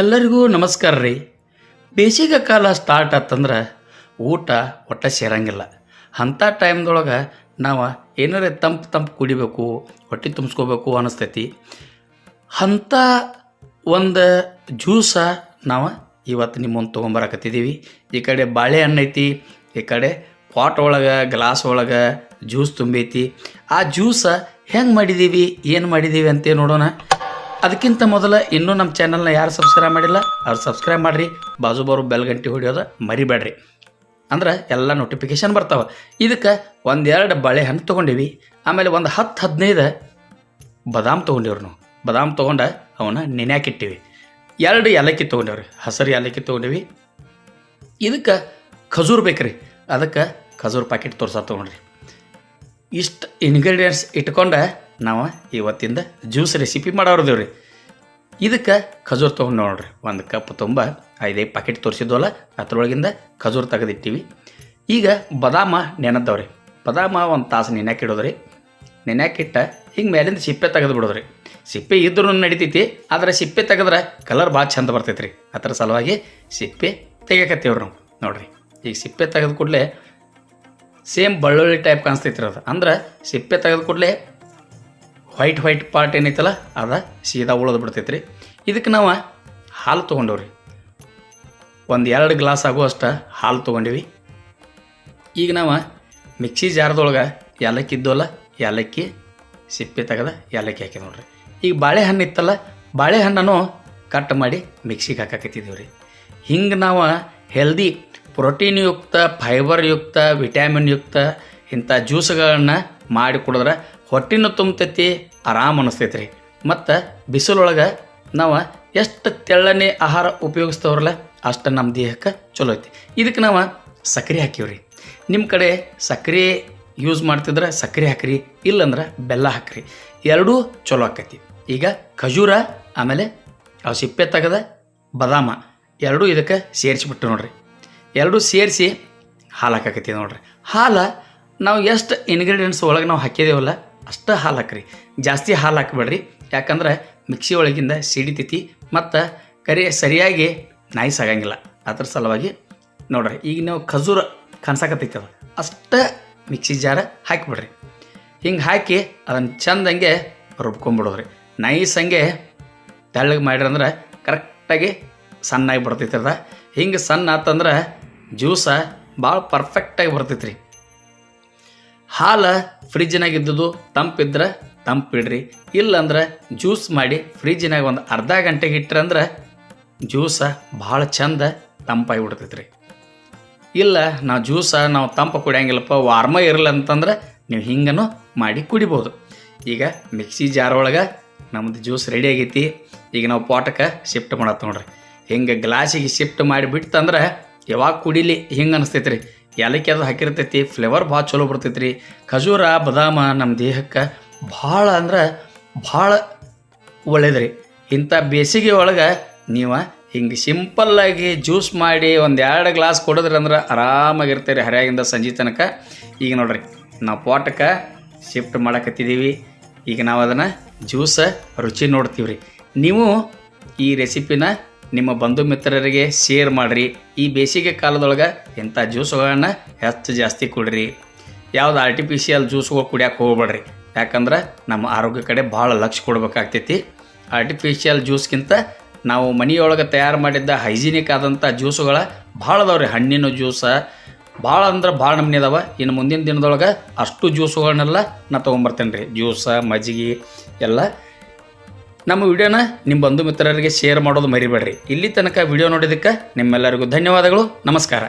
ಎಲ್ಲರಿಗೂ ನಮಸ್ಕಾರ ರೀ. ಬೇಸಿಗೆ ಕಾಲ ಸ್ಟಾರ್ಟ್ ಆತಂದ್ರೆ ಊಟ ಒಟ್ಟ ಸೇರಂಗಿಲ್ಲ. ಅಂಥ ಟೈಮ್ದೊಳಗೆ ನಾವು ಏನಾರ ತಂಪು ತಂಪು ಕುಡಿಬೇಕು, ಹೊಟ್ಟೆ ತುಂಬಿಸ್ಕೋಬೇಕು ಅನ್ನಿಸ್ತೈತಿ ಅಂಥ ಒಂದು ಜ್ಯೂಸ ನಾವು ಇವತ್ತು ನಿಮ್ಮ ಮುಂದೆ ತೊಗೊಂಬರಕತ್ತಿದ್ದೀವಿ ಈ ಕಡೆ ಬಾಳೆಹಣ್ಣು ಐತಿ, ಈ ಕಡೆ ಪಾಟ್ ಒಳಗೆ ಗ್ಲಾಸ್ ಒಳಗೆ ಜ್ಯೂಸ್ ತುಂಬೈತಿ. ಆ ಜ್ಯೂಸ ಹೆಂಗೆ ಮಾಡಿದ್ದೀವಿ ಏನು ಮಾಡಿದ್ದೀವಿ ಅಂತ ನೋಡೋಣ. ಅದಕ್ಕಿಂತ ಮೊದಲು ಇನ್ನೂ ನಮ್ಮ ಚಾನಲ್ನ ಯಾರು ಸಬ್ಸ್ಕ್ರೈಬ್ ಮಾಡಿಲ್ಲ, ಅವ್ರು ಸಬ್ಸ್ಕ್ರೈಬ್ ಮಾಡಿರಿ. ಬಾಜು ಬರೋ ಬೆಲ್ ಗಂಟೆ ಹೊಡಿಯೋದು ಮರಿಬೇಡ್ರಿ. ಅಂದ್ರೆ ಎಲ್ಲ ನೋಟಿಫಿಕೇಶನ್ ಬರ್ತಾವೆ. ಇದಕ್ಕೆ ಒಂದೆರಡು ಬಾಳೆಹಣ್ಣು ತೊಗೊಂಡಿವಿ. ಆಮೇಲೆ ಒಂದು ಹತ್ತು ಹದಿನೈದು ಬದಾಮ್ ತೊಗೊಂಡಿವ್ರು ನಾವು. ಬದಾಮ್ ತೊಗೊಂಡು ಅವನ್ನ ನೆನ್ಯಾಕಿಟ್ಟಿವಿ ಎರಡು ಏಲಕ್ಕಿ ತೊಗೊಂಡೇವ್ರಿ, ಹಸಿರು ಏಲಕ್ಕಿ ತೊಗೊಂಡಿವಿ. ಇದಕ್ಕೆ ಖಜೂರ್ ಬೇಕ್ರಿ. ಅದಕ್ಕೆ ಖಜೂರ್ ಪ್ಯಾಕೆಟ್ ತೋರ್ಸ ತೊಗೊಂಡ್ರಿ. ಇಷ್ಟು ಇಂಗ್ರೀಡಿಯೆಂಟ್ಸ್ ಇಟ್ಕೊಂಡು ನಾವು ಇವತ್ತಿಂದ ಜ್ಯೂಸ್ ರೆಸಿಪಿ ಮಾಡೋರ್ದೇವ್ ರೀ ಇದಕ್ಕೆ ಖಜೂರ್ ತೊಗೊಂಡು ನೋಡ್ರಿ, ಒಂದು ಕಪ್ ತುಂಬ ಐದೈದು ಪ್ಯಾಕೆಟ್ ತೋರಿಸಿದ್ವಲ್ಲ, ಅದ್ರೊಳಗಿಂದ ಖಜೂರ್ ತೆಗೆದಿಟ್ಟಿವಿ. ಈಗ ಬದಾಮ ನೆನೆದವ್ರಿ ಬದಾಮ ಒಂದು ತಾಸು ನೆನ್ಯಾಕಿಡೋದ್ರಿ ನೆನೆಯಾಕಿಟ್ಟ ಹಿಂಗೆ ಮೇಲಿಂದ ಸಿಪ್ಪೆ ತೆಗೆದು ಬಿಡೋದ್ರಿ. ಸಿಪ್ಪೆ ಇದ್ರೂ ನಡಿತೈತಿ, ಆದರೆ ಸಿಪ್ಪೆ ತೆಗೆದ್ರೆ ಕಲರ್ ಭಾಳ ಚಂದ ಬರ್ತೈತೆ ರೀ ಅದ್ರ ಸಲುವಾಗಿ ಸಿಪ್ಪೆ ತೆಗಿಯಕತ್ತೀವ್ರಿ ನಾವು. ನೋಡ್ರಿ, ಈಗ ಸಿಪ್ಪೆ ತೆಗೆದ ಕೂಡಲೇ ಸೇಮ್ ಬಳ್ಳುಳ್ಳಿ ಟೈಪ್ ಕಾಣಿಸ್ತೈತ್ರಿ ಅದು. ಅಂದ್ರೆ ಸಿಪ್ಪೆ ತೆಗೆದ ಕೂಡಲೇ ವೈಟ್ ವೈಟ್ ಪಾರ್ಟ್ ಏನೈತಲ್ಲ, ಅದ ಸೀದಾ ಉಳಿದು ಬಿಡ್ತೈತೆ ರೀ ಇದಕ್ಕೆ ನಾವು ಹಾಲು ತೊಗೊಂಡವ್ರಿ. ಒಂದು ಎರಡು ಗ್ಲಾಸ್ ಆಗುವಷ್ಟು ಹಾಲು ತೊಗೊಂಡಿವಿ. ಈಗ ನಾವು ಮಿಕ್ಸಿ ಜಾರದೊಳಗೆ ಏಲಕ್ಕಿ ಇದ್ದೋಲ್ಲ, ಏಲಕ್ಕಿ ಸಿಪ್ಪೆ ತೆಗೆದ ಏಲಕ್ಕಿ ಹಾಕಿ ನೋಡ್ರಿ. ಈಗ ಬಾಳೆಹಣ್ಣು ಇತ್ತಲ್ಲ, ಬಾಳೆಹಣ್ಣನ್ನು ಕಟ್ ಮಾಡಿ ಮಿಕ್ಸಿಗೆ ಹಾಕಾಕತ್ತಿದ್ದೀವಿ ರೀ ಹಿಂಗೆ ನಾವು ಹೆಲ್ದಿ ಪ್ರೋಟೀನ್ ಯುಕ್ತ ಫೈಬರ್ ಯುಕ್ತ ವಿಟ್ಯಾಮಿನ್ ಯುಕ್ತ ಇಂಥ ಜ್ಯೂಸ್ಗಳನ್ನು ಮಾಡಿ ಕುಡಿದ್ರೆ ಹೊಟ್ಟಿನೂ ತುಂಬತೈತಿ, ಆರಾಮ್ ಅನಿಸ್ತೈತಿ ರೀ ಮತ್ತು ಬಿಸಿಲೊಳಗೆ ನಾವು ಎಷ್ಟು ತೆಳ್ಳನೆ ಆಹಾರ ಉಪಯೋಗಿಸ್ತವ್ರಲ್ಲ, ಅಷ್ಟು ನಮ್ಮ ದೇಹಕ್ಕೆ ಚಲೋ ಐತಿ. ಇದಕ್ಕೆ ನಾವು ಸಕ್ಕರೆ ಹಾಕಿವ್ರಿ. ನಿಮ್ಮ ಕಡೆ ಸಕ್ಕರೆ ಯೂಸ್ ಮಾಡ್ತಿದ್ರೆ ಸಕ್ಕರೆ ಹಾಕ್ರಿ, ಇಲ್ಲಂದ್ರೆ ಬೆಲ್ಲ ಹಾಕ್ರಿ. ಎರಡೂ ಚಲೋ ಆಕೈತಿ. ಈಗ ಖಜೂರ, ಆಮೇಲೆ ಆ ಸಿಪ್ಪೆ ತೆಗೆದ ಬದಾಮ, ಎರಡೂ ಇದಕ್ಕೆ ಸೇರಿಸಿಬಿಟ್ಟು ನೋಡ್ರಿ. ಎರಡೂ ಸೇರಿಸಿ ಹಾಲು ಹಾಕಾಕೈತಿ ನೋಡ್ರಿ. ಹಾಲು ನಾವು ಎಷ್ಟು ಇಂಗ್ರೀಡಿಯೆಂಟ್ಸ್ ಒಳಗೆ ನಾವು ಹಾಕಿದೇವಲ್ಲ ಅಷ್ಟು ಹಾಲು ಹಾಕ್ರಿ. ಜಾಸ್ತಿ ಹಾಲು ಹಾಕಬೇಡ್ರಿ. ಯಾಕಂದ್ರೆ ಮಿಕ್ಸಿ ಒಳಗಿಂದ ಸಿಡಿತೈತಿ ಮತ್ತು ಕರಿ ಸರಿಯಾಗಿ ನೈಸ್ ಆಗಂಗಿಲ್ಲ. ಅದ್ರ ಸಲುವಾಗಿ ನೋಡ್ರಿ, ಈಗ ನೀವು ಖಜೂರ ಕನ್ಸಾಕತ್ತೈತಿ ಅದು ಅಷ್ಟು ಮಿಕ್ಸಿ ಜಾರ ಹಾಕಿಬಿಡ್ರಿ. ಹಿಂಗೆ ಹಾಕಿ ಅದನ್ನು ಚಂದಂಗೆ ರುಬ್ಕೊಂಬಿಡೋದ್ರಿ. ನೈಸ್ ಹಂಗೆ ತೆಳ್ಳಗೆ ಮಾಡ್ರಿ ಅಂದ್ರೆ ಕರೆಕ್ಟಾಗಿ ಸಣ್ಣಾಗಿ ಬರ್ತೈತಿ ಅದ. ಹಿಂಗೆ ಸಣ್ಣ ಆತಂದ್ರೆ ಜ್ಯೂಸ ಭಾಳ ಪರ್ಫೆಕ್ಟಾಗಿ ಬರ್ತೈತಿ ರೀ ಹಾಲು ಫ್ರಿಜ್ನಾಗ ಇದ್ದದ್ದು ತಂಪಿದ್ರೆ ತಂಪಿಡ್ರಿ, ಇಲ್ಲಂದ್ರೆ ಜ್ಯೂಸ್ ಮಾಡಿ ಫ್ರಿಜ್ನಾಗ ಒಂದು ಅರ್ಧ ಗಂಟೆಗೆ ಇಟ್ರಂದ್ರೆ ಜ್ಯೂಸ ಭಾಳ ಚಂದ ತಂಪಾಗಿ ಬಿಡ್ತೈತ್ರಿ. ಇಲ್ಲ ನಾವು ಜ್ಯೂಸ ನಾವು ತಂಪು ಕುಡಿಯಂಗಿಲ್ಲಪ್ಪ, ವಾರ್ಮ ಇರಲ್ಲ ಅಂತಂದ್ರೆ ನೀವು ಹಿಂಗನು ಮಾಡಿ ಕುಡಿಬೋದು. ಈಗ ಮಿಕ್ಸಿ ಜಾರ್ ಒಳಗೆ ನಮ್ಮದು ಜ್ಯೂಸ್ ರೆಡಿ ಆಗೈತಿ. ಈಗ ನಾವು ಪಾಟಕ್ಕೆ ಶಿಫ್ಟ್ ಮಾಡತ್ತೆ ನೋಡ್ರಿ. ಹಿಂಗೆ ಗ್ಲಾಸಿಗೆ ಶಿಫ್ಟ್ ಮಾಡಿ ಬಿಟ್ಟಂದ್ರೆ ಯಾವಾಗ ಕುಡಿಲಿ ಹಿಂಗೆ ಅನಿಸ್ತೈತ್ರಿ. ಏಲಕ್ಕಿ ಅದು ಹಾಕಿರ್ತೈತಿ ಫ್ಲೇವರ್ ಭಾಳ ಚಲೋ ಬರ್ತೈತಿ ರೀ ಖಜೂರ, ಬದಾಮ ನಮ್ಮ ದೇಹಕ್ಕೆ ಭಾಳ ಅಂದ್ರೆ ಭಾಳ ಒಳ್ಳೇದು ರೀ ಇಂಥ ಬೇಸಿಗೆ ಒಳಗೆ ನೀವು ಹಿಂಗೆ ಸಿಂಪಲ್ಲಾಗಿ ಜ್ಯೂಸ್ ಮಾಡಿ ಒಂದು ಎರಡು ಗ್ಲಾಸ್ ಕೊಡಿದ್ರಿ ಅಂದ್ರೆ ಆರಾಮಾಗಿರ್ತೀರಿ ಹರಿಯಾಗಿಂದ ಸಂಜೆ ತನಕ. ಈಗ ನೋಡ್ರಿ, ನಾವು ಪಾಟಕ್ಕೆ ಶಿಫ್ಟ್ ಮಾಡಕತ್ತಿದ್ದೀವಿ ಈಗ ನಾವು ಅದನ್ನು ಜ್ಯೂಸ ರುಚಿ ನೋಡ್ತೀವಿ ರೀ ನೀವು ಈ ರೆಸಿಪಿನ ನಿಮ್ಮ ಬಂಧು ಮಿತ್ರರಿಗೆ ಶೇರ್ ಮಾಡಿರಿ. ಈ ಬೇಸಿಗೆ ಕಾಲದೊಳಗೆ ಇಂಥ ಜ್ಯೂಸುಗಳನ್ನು ಹೆಚ್ಚು ಜಾಸ್ತಿ ಕುಡಿರಿ. ಯಾವ್ದು ಆರ್ಟಿಫಿಷಿಯಲ್ ಜ್ಯೂಸುಗಳು ಕುಡಿಯೋಕೆ ಹೋಗ್ಬೇಡ್ರಿ. ಯಾಕಂದ್ರೆ ನಮ್ಮ ಆರೋಗ್ಯ ಕಡೆ ಭಾಳ ಲಕ್ಷ ಕೊಡಬೇಕಾಗ್ತೈತಿ. ಆರ್ಟಿಫಿಷಿಯಲ್ ಜ್ಯೂಸ್ಗಿಂತ ನಾವು ಮನೆಯೊಳಗೆ ತಯಾರು ಮಾಡಿದ್ದ ಹೈಜಿನಿಕ್ ಆದಂಥ ಜ್ಯೂಸುಗಳ ಭಾಳ ಅದಾವ್ರಿ ಹಣ್ಣಿನ ಜ್ಯೂಸ ಭಾಳ ಅಂದ್ರೆ ಭಾಳ ನಮ್ಮನೆ ಅದಾವ. ಇನ್ನು ಮುಂದಿನ ದಿನದೊಳಗೆ ಅಷ್ಟು ಜ್ಯೂಸುಗಳನ್ನೆಲ್ಲ ನಾ ತೊಗೊಂಬರ್ತೇನೆ ರೀ ಜ್ಯೂಸ ಮಜ್ಜಿಗೆ ಎಲ್ಲ ನಮ್ಮ ವಿಡಿಯೋನ ನಿಮ್ಮ ಬಂಧು ಮಿತ್ರರಿಗೆ ಶೇರ್ ಮಾಡೋದು ಮರಿಬೇಡ್ರಿ. ಇಲ್ಲಿ ತನಕ ವಿಡಿಯೋ ನೋಡಿದ್ದಕ್ಕೆ ನಿಮ್ಮೆಲ್ಲರಿಗೂ ಧನ್ಯವಾದಗಳು. ನಮಸ್ಕಾರ.